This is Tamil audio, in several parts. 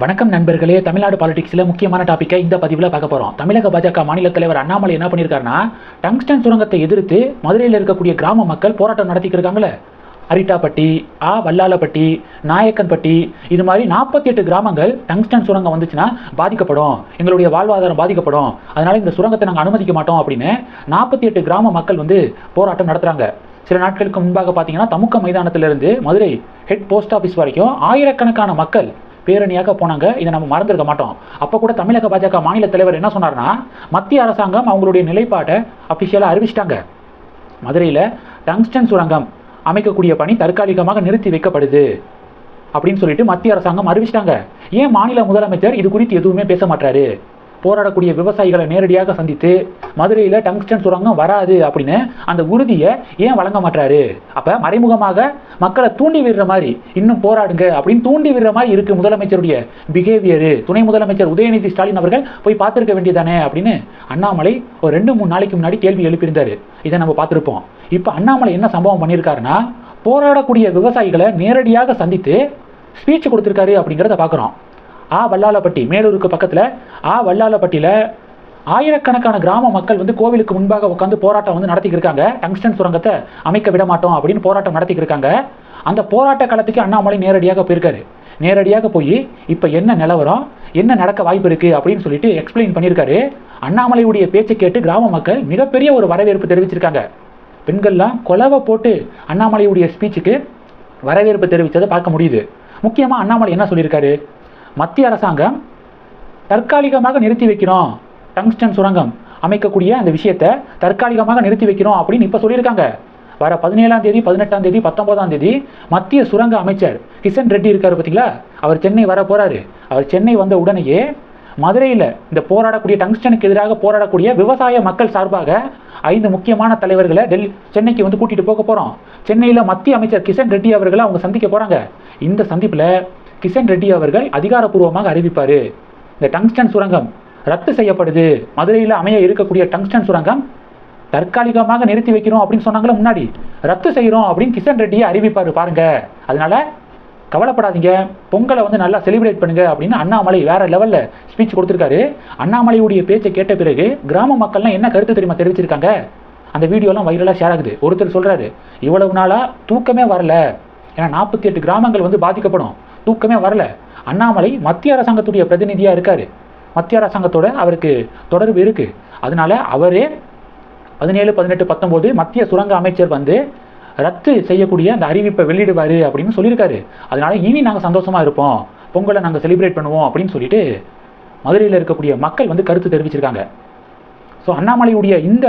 வணக்கம் நண்பர்களே தமிழ்நாடு பாலிடிக்ஸில் முக்கியமான டாப்பிக்கை இந்த பதிவில் பார்க்க போகிறோம் தமிழக பாஜக மாநில தலைவர் அண்ணாமலை என்ன பண்ணியிருக்காருன்னா டங்ஸ்டன் சுரங்கத்தை எதிர்த்து மதுரையில் இருக்கக்கூடிய கிராம மக்கள் போராட்டம் நடத்திக்கிருக்காங்களே அரிட்டாப்பட்டி ஆ வல்லாலப்பட்டி நாயக்கன்பட்டி இது மாதிரி நாற்பத்தி எட்டு கிராமங்கள் டங்ஸ்டன் சுரங்கம் வந்துச்சுன்னா பாதிக்கப்படும். எங்களுடைய வாழ்வாதாரம் பாதிக்கப்படும். அதனால் இந்த சுரங்கத்தை நாங்கள் அனுமதிக்க மாட்டோம் அப்படின்னு நாற்பத்தி எட்டு கிராம மக்கள் வந்து போராட்டம் நடத்துகிறாங்க சில நாட்களுக்கு முன்பாக பார்த்தீங்கன்னா தமுக்க மைதானத்திலிருந்து மதுரை ஹெட் போஸ்ட் ஆஃபீஸ் வரைக்கும் ஆயிரக்கணக்கான மக்கள் பேரணியாக போனாங்க. இதை நம்ம மறந்துருக்க மாட்டோம். அப்போ கூட தமிழக பாஜக மாநில தலைவர் என்ன சொன்னார்னா மத்திய அரசாங்கம் அவங்களுடைய நிலைப்பாட்டை அஃபிஷியலாக அறிவிச்சிட்டாங்க. மதுரையில் டங்ஸ்டன் சுரங்கம் அமைக்கக்கூடிய பணி தற்காலிகமாக நிறுத்தி வைக்கப்படுது அப்படின்னு சொல்லிட்டு மத்திய அரசாங்கம் அறிவிச்சிட்டாங்க. ஏன் மாநில முதலமைச்சர் இது குறித்து எதுவுமே பேச மாட்டாரு போராடக்கூடிய விவசாயிகளை நேரடியாக சந்தித்து மதுரையில் டங்ஸ்டன் சுரங்கம் வராது அப்படின்னு அந்த உறுதியை ஏன் வழங்க மாட்டாரு அப்போ மறைமுகமாக மக்களை தூண்டி விடுற மாதிரி இன்னும் போராடுங்க அப்படின்னு தூண்டி விடுற மாதிரி இருக்கு முதலமைச்சருடைய பிஹேவியரு துணை முதலமைச்சர் உதயநிதி ஸ்டாலின் அவர்கள் போய் பார்த்துருக்க வேண்டியதானே அப்படின்னு அண்ணாமலை ஒரு ரெண்டு மூணு நாளைக்கு முன்னாடி கேள்வி எழுப்பியிருந்தாரு. இதை நம்ம பார்த்துருப்போம். இப்போ அண்ணாமலை என்ன சம்பவம் பண்ணியிருக்காருன்னா போராடக்கூடிய விவசாயிகளை நேரடியாக சந்தித்து ஸ்பீச் கொடுத்துருக்காரு அப்படிங்கிறத பார்க்குறோம். ஆ வல்லாலப்பட்டி மேலூருக்கு பக்கத்தில் ஆ வல்லாலப்பட்டியில் ஆயிரக்கணக்கான கிராம மக்கள் வந்து கோவிலுக்கு முன்பாக உட்காந்து போராட்டம் வந்து நடத்திக்கிட்டு இருக்காங்க. டங்ஸ்டன் சுரங்கத்தை அமைக்க விட மாட்டோம் அப்படின்னு போராட்டம் நடத்திக்கிட்டு இருக்காங்க. அந்த போராட்ட காலத்துக்கு அண்ணாமலை நேரடியாக போயிருக்காரு. நேரடியாக போய் இப்போ என்ன நிலவரம்? என்ன நடக்க வாய்ப்பு இருக்குது அப்படின்னு சொல்லிட்டு எக்ஸ்பிளைன் பண்ணியிருக்காரு. அண்ணாமலையுடைய பேச்சை கேட்டு கிராம மக்கள் மிகப்பெரிய ஒரு வரவேற்பு தெரிவிச்சிருக்காங்க. பெண்கள்லாம் கொலவை போட்டு அண்ணாமலையுடைய ஸ்பீச்சுக்கு வரவேற்பு தெரிவித்ததை பார்க்க முடியுது. முக்கியமாக அண்ணாமலை என்ன சொல்லியிருக்காரு? மத்திய அரசாங்கம் தற்காலிகமாக நிறுத்தி வைக்கிறோம். டங்ஸ்டன் சுரங்கம் அமைக்கக்கூடிய அந்த விஷயத்தை தற்காலிகமாக நிறுத்தி வைக்கிறோம் அப்படின்னு இப்போ சொல்லியிருக்காங்க. வர பதினேழாம் தேதி பதினெட்டாம் தேதி பத்தொன்பதாம் தேதி மத்திய சுரங்க அமைச்சர் கிஷன் ரெட்டி இருக்காரு பார்த்தீங்களா அவர் சென்னை வர போறாரு. அவர் சென்னை வந்த உடனேயே மதுரையில் இந்த போராடக்கூடிய டங்ஸ்டனுக்கு எதிராக போராடக்கூடிய விவசாய மக்கள் சார்பாக ஐந்து முக்கியமான தலைவர்களை டெல்லி சென்னைக்கு வந்து கூட்டிகிட்டு போக போகிறோம் சென்னையில் மத்திய அமைச்சர் கிஷன் ரெட்டி அவர்களை அவங்க சந்திக்க போகிறாங்க இந்த சந்திப்பில் கிஷன் ரெட்டி அவர்கள் அதிகாரப்பூர்வமாக அறிவிப்பார். இந்த டங்ஸ்டன் சுரங்கம் ரத்து செய்யப்படுது. மதுரையில் அமைய இருக்கக்கூடிய டங்ஸ்டன் சுரங்கம் தற்காலிகமாக நிறுத்தி வைக்கிறோம் அப்படின்னு சொன்னாங்களே முன்னாடி. ரத்து செய்கிறோம் அப்படின்னு கிஷன் ரெட்டியை அறிவிப்பார் பாருங்க. அதனால கவலைப்படாதீங்க. பொங்கலை வந்து நல்லா செலிப்ரேட் பண்ணுங்க அப்படின்னு அண்ணாமலை வேற லெவலில் ஸ்பீச் கொடுத்துருக்காரு. அண்ணாமலையுடைய பேச்சை கேட்ட பிறகு கிராம மக்கள்லாம் என்ன கருத்து தெரியுமா தெரிவிச்சிருக்காங்க? அந்த வீடியோலாம் வைரலாக ஷேர் ஆகுது. ஒருத்தர் சொல்கிறாரு இவ்வளவு நாளாக தூக்கமே வரல. ஏன்னா நாற்பத்தி எட்டு கிராமங்கள் வந்து பாதிக்கப்படும். தூக்கமே வரல. அண்ணாமலை மத்திய அரசாங்கத்துடைய பிரதிநிதியாக இருக்கார். மத்திய அரசாங்கத்தோட அவருக்கு தொடர்பு இருக்குது அதனால அவரே பதினேழு பதினெட்டு பத்தொம்போது மத்திய சுரங்க அமைச்சர் வந்து ரத்து செய்யக்கூடிய அந்த அறிவிப்பை வெளியிடுவார் அப்படின்னு சொல்லியிருக்காரு. அதனால இனி நாங்கள் சந்தோஷமாக இருப்போம். பொங்கலை நாங்கள் செலிப்ரேட் பண்ணுவோம் அப்படின்னு சொல்லிட்டு மதுரையில் இருக்கக்கூடிய மக்கள் வந்து கருத்து தெரிவிச்சிருக்காங்க. ஸோ அண்ணாமலையுடைய இந்த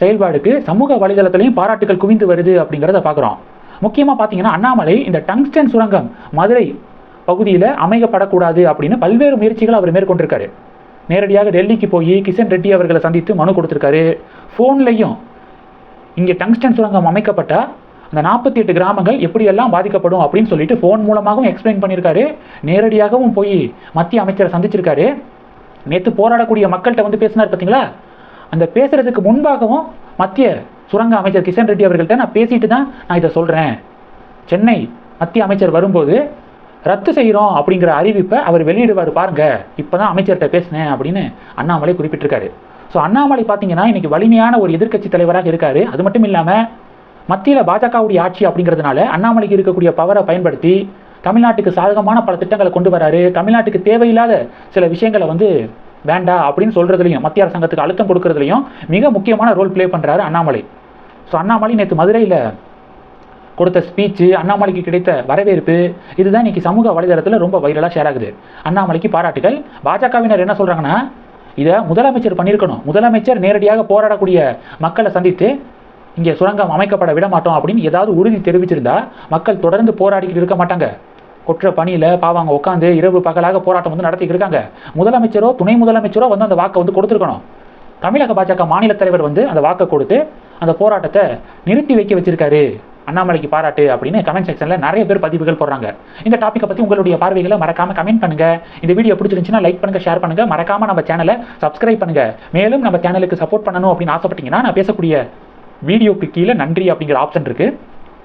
செயல்பாடுக்கு சமூக வலைதளத்திலையும் பாராட்டுகள் குவிந்து வருது அப்படிங்கிறத பார்க்குறோம் முக்கியமாக பார்த்தீங்கன்னா அண்ணாமலை இந்த டங்ஸ்டன் சுரங்கம் மதுரை பகுதியில் அமைக்கப்படக்கூடாது அப்படின்னு பல்வேறு முயற்சிகளை அவர் மேற்கொண்டிருக்காரு. நேரடியாக டெல்லிக்கு போய் கிஷன் ரெட்டி அவர்களை சந்தித்து மனு கொடுத்துருக்காரு. ஃபோன்லையும் இங்கே டங்ஸ்டன் சுரங்கம் அமைக்கப்பட்டால் அந்த நாற்பத்தி எட்டு கிராமங்கள் எப்படியெல்லாம் பாதிக்கப்படும் அப்படின்னு சொல்லிட்டு ஃபோன் மூலமாகவும் எக்ஸ்பிளைன் பண்ணியிருக்காரு. நேரடியாகவும் போய் மத்திய அமைச்சரை சந்திச்சிருக்காரு. நேற்று போராடக்கூடிய மக்கள்கிட்ட வந்து பேசினார் பார்த்தீங்களா அந்த பேசுறதுக்கு முன்பாகவும் மத்திய சுரங்க அமைச்சர் கிஷன் ரெட்டி அவர்கள்ட்ட நான் பேசிட்டு தான் நான் இதை சொல்கிறேன் சென்னை மத்திய அமைச்சர் வரும்போது ரத்து செய்கிறோம் அப்படிங்கிற அறிவிப்பை அவர் வெளியிடுவார் பாருங்க. இப்போ தான் அமைச்சர்கிட்ட பேசினேன் அப்படின்னு அண்ணாமலை குறிப்பிட்டிருக்காரு. ஸோ அண்ணாமலை பார்த்தீங்கன்னா இன்றைக்கி வலிமையான ஒரு எதிர்க்கட்சி தலைவராக இருக்கார். அது மட்டும் இல்லாமல் மத்தியில் பாஜகவுடைய ஆட்சி அப்படிங்கிறதுனால அண்ணாமலைக்கு இருக்கக்கூடிய பவரை பயன்படுத்தி தமிழ்நாட்டுக்கு சாதகமான பல திட்டங்களை கொண்டு வராரு. தமிழ்நாட்டுக்கு தேவையில்லாத சில விஷயங்களை வந்து வேண்டாம் அப்படின்னு சொல்றதுலையும் மத்திய அரசாங்கத்துக்கு அழுத்தம் கொடுக்கறதுலையும் மிக முக்கியமான ரோல் ப்ளே பண்ணுறாரு அண்ணாமலை. ஸோ அண்ணாமலை நேற்று மதுரையில் கொடுத்த ஸ்பீச்சு அண்ணாமலைக்கு கிடைத்த வரவேற்பு இதுதான் இன்னைக்கு சமூக வலைதளத்தில் ரொம்ப வைரலாக ஷேர் ஆகுது. அண்ணாமலைக்கு பாராட்டுகள். பாஜகவினர் என்ன சொல்கிறாங்கன்னா இதை முதலமைச்சர் பண்ணியிருக்கணும். முதலமைச்சர் நேரடியாக போராடக்கூடிய மக்களை சந்தித்து இங்கே சுரங்கம் அமைக்கப்பட விட மாட்டோம் அப்படின்னு ஏதாவது உறுதி தெரிவிச்சிருந்தா மக்கள் தொடர்ந்து போராடிக்கிட்டு இருக்க மாட்டாங்க. கொற்ற பணியில் பாவாங்க உட்காந்து இரவு பகலாக போராட்டம் வந்து நடத்திக்கிட்டு இருக்காங்க. முதலமைச்சரோ துணை முதலமைச்சரோ வந்து அந்த வாக்கை வந்து கொடுத்துருக்கணும். தமிழக பாஜக மாநில தலைவர் வந்து அந்த வாக்கை கொடுத்து அந்த போராட்டத்தை நிறுத்தி வைக்க வச்சிருக்காரு. அண்ணாமலைக்கு பாராட்டு அப்படின்னு கமெண்ட் செக்ஷனில் நிறைய பேர் பதிவுகள் போடுறாங்க. இந்த டாப்பிக்கை பற்றி உங்களுடைய பார்வைகளை மறக்காம கமெண்ட் பண்ணுங்க. இந்த வீடியோ பிடிச்சிருந்துச்சுன்னா லைக் பண்ணுங்க ஷேர் பண்ணுங்க. மறக்காம நம்ம சேனலை சப்ஸ்கிரைப் பண்ணுங்க. மேலும் நம்ம சேனலுக்கு சப்போர்ட் பண்ணணும் அப்படின்னு ஆசைப்பட்டீங்கன்னா நான் பேசக்கூடிய வீடியோக்கு கீழே நன்றி அப்படிங்கிற ஆப்ஷன் இருக்குது